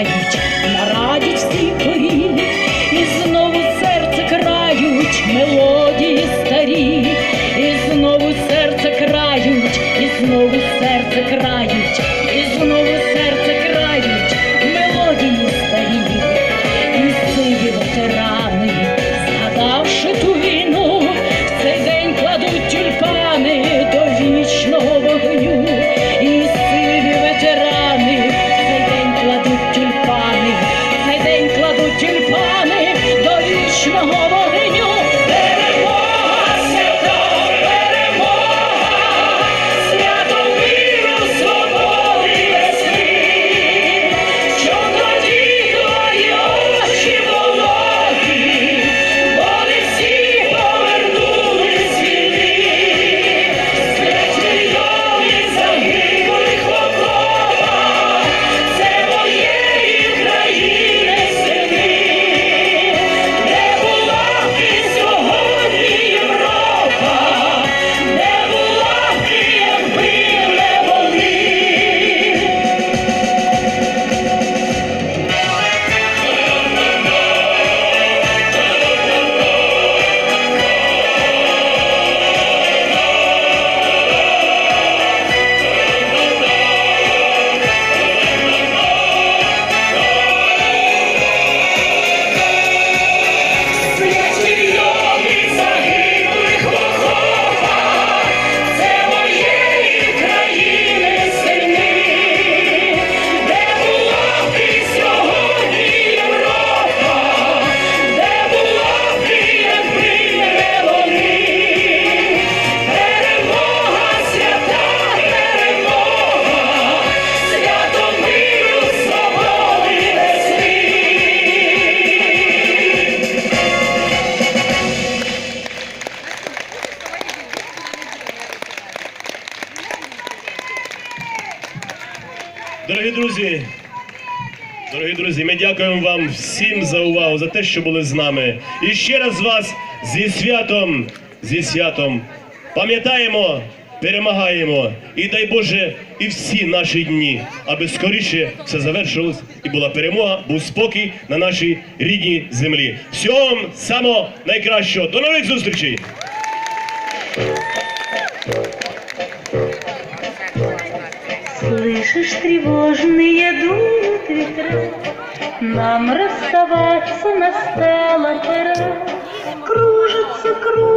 співають на радість всім. Дорогі друзі, дорогі друзі, ми дякуємо вам всім за увагу, за те, що були з нами. І ще раз вас зі святом, зі святом. Пам'ятаємо, перемагаємо. І дай Боже, і всі наші дні, аби скоріше все завершилось і була перемога, був спокій на нашій рідній землі. Всього вам самого найкращого. До нових зустрічей! Слышишь, тревожные дуют ветра, Нам расставаться настала пора. Кружится, кружится.